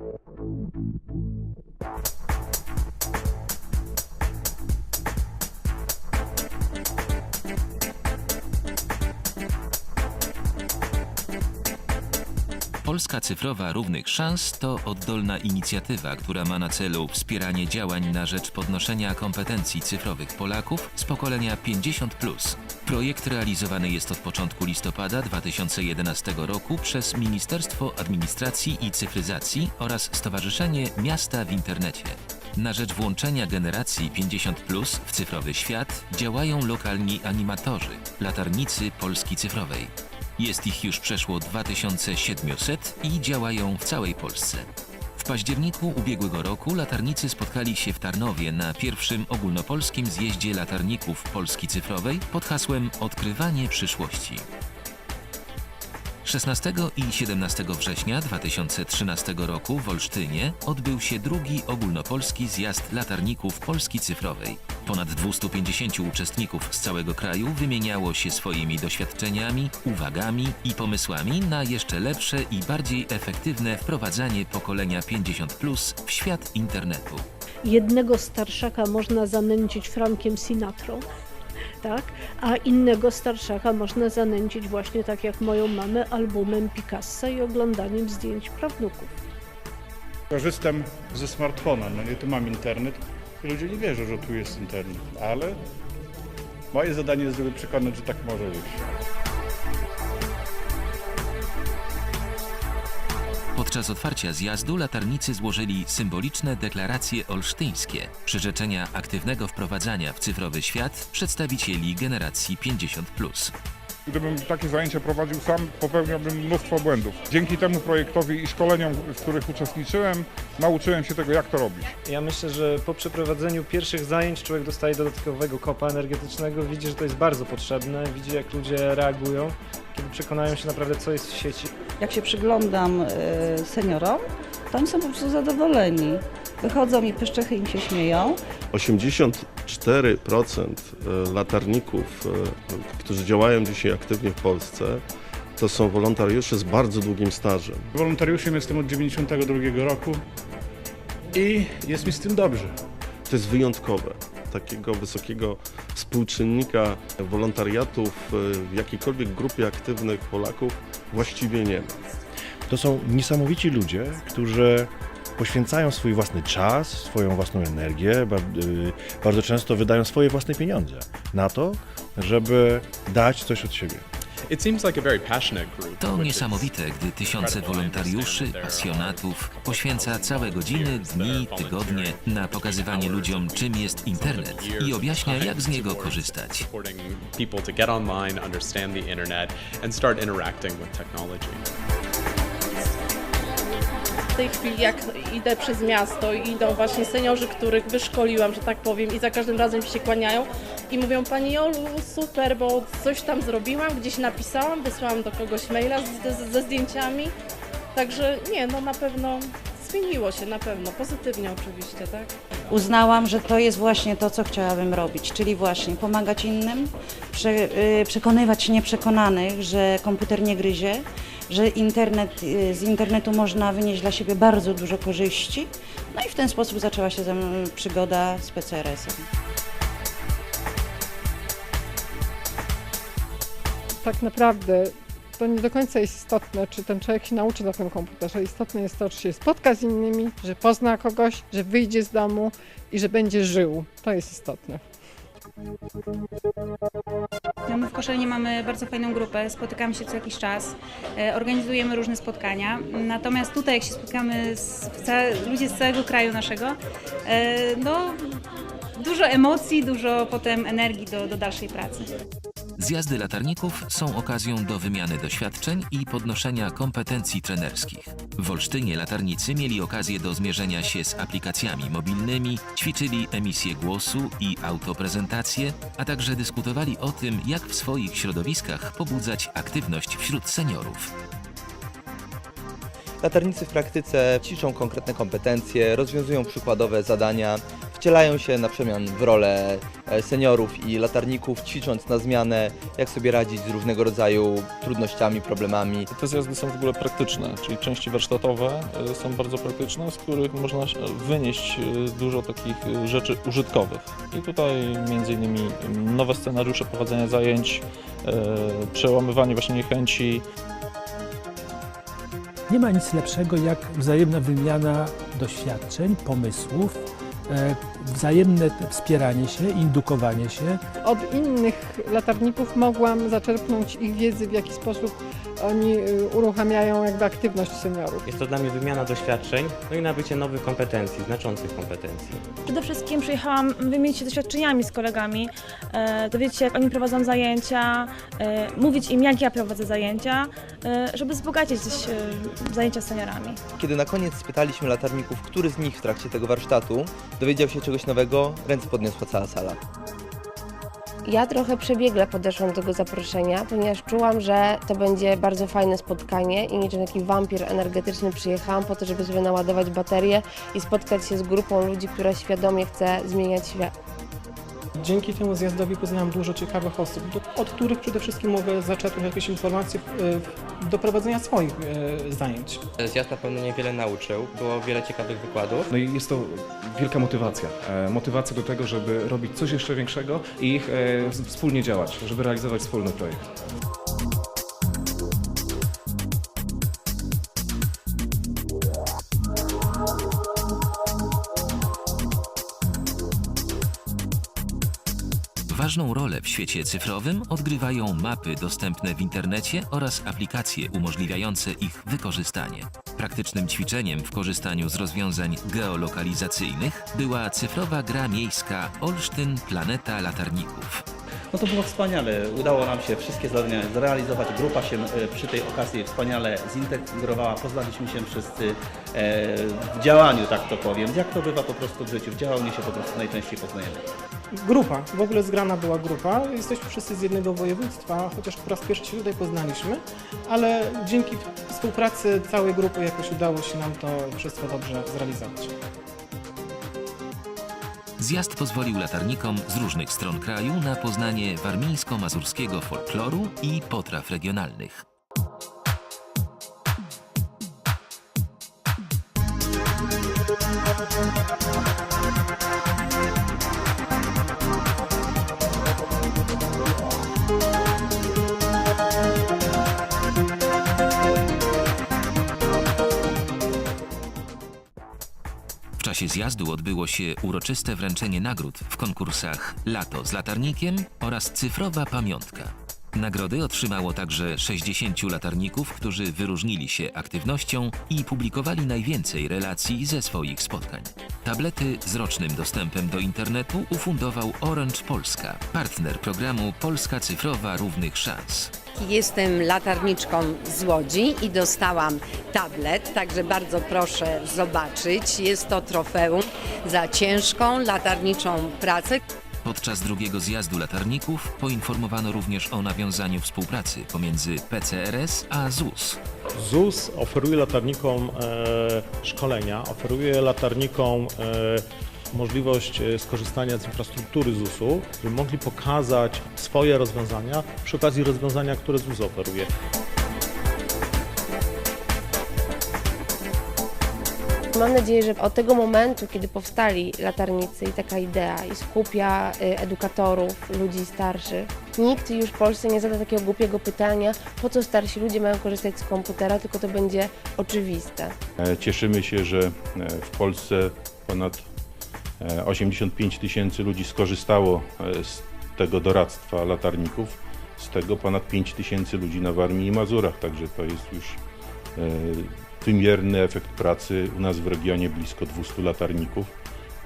Thank you. Polska Cyfrowa Równych Szans to oddolna inicjatywa, która ma na celu wspieranie działań na rzecz podnoszenia kompetencji cyfrowych Polaków z pokolenia 50. Projekt realizowany jest od początku listopada 2011 roku przez Ministerstwo Administracji i Cyfryzacji oraz Stowarzyszenie Miasta w Internecie. Na rzecz włączenia generacji 50 w cyfrowy świat działają lokalni animatorzy, latarnicy Polski Cyfrowej. Jest ich już przeszło 2700 i działają w całej Polsce. W październiku ubiegłego roku latarnicy spotkali się w Tarnowie na pierwszym ogólnopolskim zjeździe latarników Polski Cyfrowej pod hasłem Odkrywanie przyszłości. 16 i 17 września 2013 roku w Olsztynie odbył się drugi ogólnopolski zjazd latarników Polski Cyfrowej. Ponad 250 uczestników z całego kraju wymieniało się swoimi doświadczeniami, uwagami i pomysłami na jeszcze lepsze i bardziej efektywne wprowadzanie pokolenia 50 w świat internetu. jednego starszaka można zanęcić Frankiem Sinatrą, tak? a innego starszaka można zanęcić właśnie tak jak moją mamę albumem Picassa i oglądaniem zdjęć prawnuków. Korzystam ze smartfona, no nie, tu mam internet ludzie nie wierzą, że tu jest internet, ale moje zadanie jest, żeby przekonać, że tak może być. Podczas otwarcia zjazdu latarnicy złożyli symboliczne deklaracje olsztyńskie, przyrzeczenia aktywnego wprowadzania w cyfrowy świat przedstawicieli generacji 50. Gdybym takie zajęcia prowadził sam, popełniałbym mnóstwo błędów. Dzięki temu projektowi i szkoleniom, w których uczestniczyłem, nauczyłem się tego, jak to robić. Ja myślę, że po przeprowadzeniu pierwszych zajęć człowiek dostaje dodatkowego kopa energetycznego, widzi, że to jest bardzo potrzebne, widzi jak ludzie reagują, kiedy przekonają się naprawdę co jest w sieci. Jak się przyglądam e, seniorom, to oni są po prostu zadowoleni. Wychodzą i pyszczechy im się śmieją. 84% e, latarników, e, którzy działają dzisiaj aktywnie w Polsce, to są wolontariusze z bardzo długim stażem. Wolontariuszem jestem od 92 roku i jest mi z tym dobrze. To jest wyjątkowe. Takiego wysokiego współczynnika wolontariatów e, w jakiejkolwiek grupie aktywnych Polaków właściwie nie ma. To są niesamowici ludzie, którzy poświęcają swój własny czas, swoją własną energię, y, bardzo często wydają swoje własne pieniądze na to, żeby dać coś od siebie. It seems like a very passionate group. To niesamowite, gdy tysiące wolontariuszy, pasjonatów poświęca całe godziny, dni, tygodnie na pokazywanie ludziom, czym jest internet i objaśnia, jak z niego korzystać. supporting people to get online, understand the internet, and start interacting with technology. Tej chwili jak idę przez miasto i idą właśnie seniorzy, których wyszkoliłam, że tak powiem i za każdym razem się kłaniają i mówią Pani Jolu, super, bo coś tam zrobiłam, gdzieś napisałam, wysłałam do kogoś maila z, ze zdjęciami. Także nie, no na pewno zmieniło się, na pewno, pozytywnie oczywiście, tak? Uznałam, że to jest właśnie to, co chciałabym robić, czyli właśnie pomagać innym, prze, y, przekonywać nieprzekonanych, że komputer nie gryzie, że internet, y, z internetu można wynieść dla siebie bardzo dużo korzyści. No i w ten sposób zaczęła się przygoda z PCRS-em. tak naprawdę to nie do końca jest istotne, czy ten człowiek się nauczy na tym komputerze. Istotne jest to, czy się spotka z innymi, że pozna kogoś, że wyjdzie z domu i że będzie żył. To jest istotne. No my w Koszalinie mamy bardzo fajną grupę, spotykamy się co jakiś czas, e, organizujemy różne spotkania. Natomiast tutaj, jak się spotkamy z, ludzie z całego kraju naszego, e, no dużo emocji, dużo potem energii do, do dalszej pracy. Zjazdy latarników są okazją do wymiany doświadczeń i podnoszenia kompetencji trenerskich. W Olsztynie latarnicy mieli okazję do zmierzenia się z aplikacjami mobilnymi, ćwiczyli emisję głosu i autoprezentację, a także dyskutowali o tym, jak w swoich środowiskach pobudzać aktywność wśród seniorów. Latarnicy w praktyce ćwiczą konkretne kompetencje, rozwiązują przykładowe zadania. Wcielają się na przemian w rolę e, seniorów i latarników, ćwicząc na zmianę, jak sobie radzić z różnego rodzaju trudnościami, problemami. Te zjazdy są w ogóle praktyczne, czyli części warsztatowe e, są bardzo praktyczne, z których można wynieść e, dużo takich rzeczy użytkowych. I tutaj między innymi nowe scenariusze prowadzenia zajęć, przełamywanie właśnie niechęci, Nie ma nic lepszego jak wzajemna wymiana doświadczeń, pomysłów, wzajemne wspieranie się, indukowanie się. Od innych latarników mogłam zaczerpnąć ich wiedzy, w jaki sposób oni y, uruchamiają jakby aktywność seniorów. Jest to dla mnie wymiana doświadczeń, no i nabycie nowych kompetencji, znaczących kompetencji. Przede wszystkim przyjechałam wymienić się doświadczeniami z kolegami, e, dowiedzieć się, jak oni prowadzą zajęcia, e, mówić im, jak ja prowadzę zajęcia, e, żeby wzbogacić e, zajęcia z seniorami. Kiedy na koniec spytaliśmy latarników, który z nich w trakcie tego warsztatu dowiedział się czegoś nowego, ręce podniosła cała sala. Ja trochę przebiegle podeszłam do tego zaproszenia, ponieważ czułam, że to będzie bardzo fajne spotkanie i niczym taki wampir energetyczny przyjechałam po to, żeby sobie naładować baterie i spotkać się z grupą ludzi, która świadomie chce zmieniać świat. Dzięki temu zjazdowi poznałam dużo ciekawych osób, do, od których przede wszystkim mogę zaczerpnąć jakieś informacje e, do prowadzenia swoich e, zajęć. Zjazd na pewno niewiele nauczył, było wiele ciekawych wykładów. No i jest to wielka motywacja. E, motywacja do tego, żeby robić coś jeszcze większego i ich wspólnie działać, żeby realizować wspólny projekt. Ważną rolę w świecie cyfrowym odgrywają mapy dostępne w internecie oraz aplikacje umożliwiające ich wykorzystanie. Praktycznym ćwiczeniem w korzystaniu z rozwiązań geolokalizacyjnych była cyfrowa gra miejska Olsztyn Planeta Latarników. No to było wspaniale. Udało nam się wszystkie zadania zrealizować. Grupa się e, przy tej okazji wspaniale zintegrowała. Poznaliśmy się wszyscy e, w działaniu, tak to powiem. Jak to bywa po prostu w życiu. W działaniu się po prostu najczęściej poznajemy. Grupa, w ogóle zgrana była grupa. Jesteśmy wszyscy z jednego województwa, chociaż po raz pierwszy się tutaj poznaliśmy, ale dzięki współpracy całej grupy jakoś udało się nam to wszystko dobrze zrealizować. Zjazd pozwolił latarnikom z różnych stron kraju na poznanie warmińsko-mazurskiego folkloru i potraw regionalnych. W czasie zjazdu odbyło się uroczyste wręczenie nagród w konkursach Lato z latarnikiem oraz Cyfrowa Pamiątka. Nagrody otrzymało także 60 latarników, którzy wyróżnili się aktywnością i publikowali najwięcej relacji ze swoich spotkań. Tablety z rocznym dostępem do internetu ufundował Orange Polska, partner programu Polska Cyfrowa Równych Szans. Jestem latarniczką z Łodzi i dostałam tablet, także bardzo proszę zobaczyć. Jest to trofeum za ciężką latarniczą pracę. Podczas drugiego zjazdu latarników poinformowano również o nawiązaniu współpracy pomiędzy PCRS a ZUS. ZUS oferuje latarnikom e, szkolenia, oferuje latarnikom e, możliwość e, skorzystania z infrastruktury ZUS-u, żeby mogli pokazać swoje rozwiązania przy okazji rozwiązania, które ZUS oferuje. Mam nadzieję, że od tego momentu, kiedy powstali latarnicy i taka idea i skupia y, edukatorów, ludzi starszych, nikt już w Polsce nie zada takiego głupiego pytania, po co starsi ludzie mają korzystać z komputera, tylko to będzie oczywiste. E, Cieszymy się, że e, w Polsce ponad 85 tysięcy ludzi skorzystało e, z tego doradztwa latarników. Z tego ponad 5 tysięcy ludzi na Warmii i Mazurach, także to jest już e, wymierny efekt pracy. U nas w regionie blisko 200 latarników.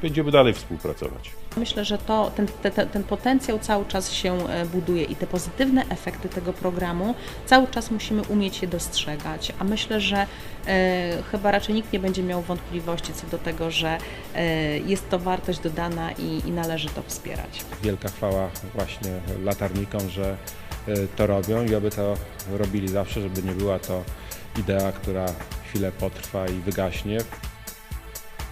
Będziemy dalej współpracować. Myślę, że to, ten, te- te, ten potencjał cały czas się e, buduje i te pozytywne efekty tego programu cały czas musimy umieć je dostrzegać. A myślę, że e, chyba raczej nikt nie będzie miał wątpliwości co do tego, że e, jest to wartość dodana i, i należy to wspierać. Wielka chwała właśnie latarnikom, że y, to robią i aby to robili zawsze, żeby nie była to idea, która chwilę potrwa i wygaśnie.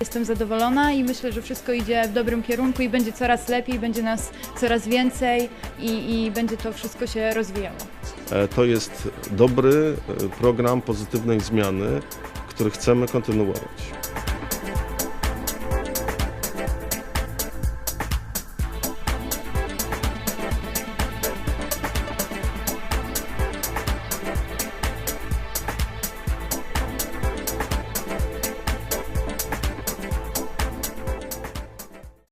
Jestem zadowolona i myślę, że wszystko idzie w dobrym kierunku i będzie coraz lepiej, będzie nas coraz więcej i, i będzie to wszystko się rozwijało. E, To jest dobry e, program pozytywnej zmiany, który chcemy kontynuować.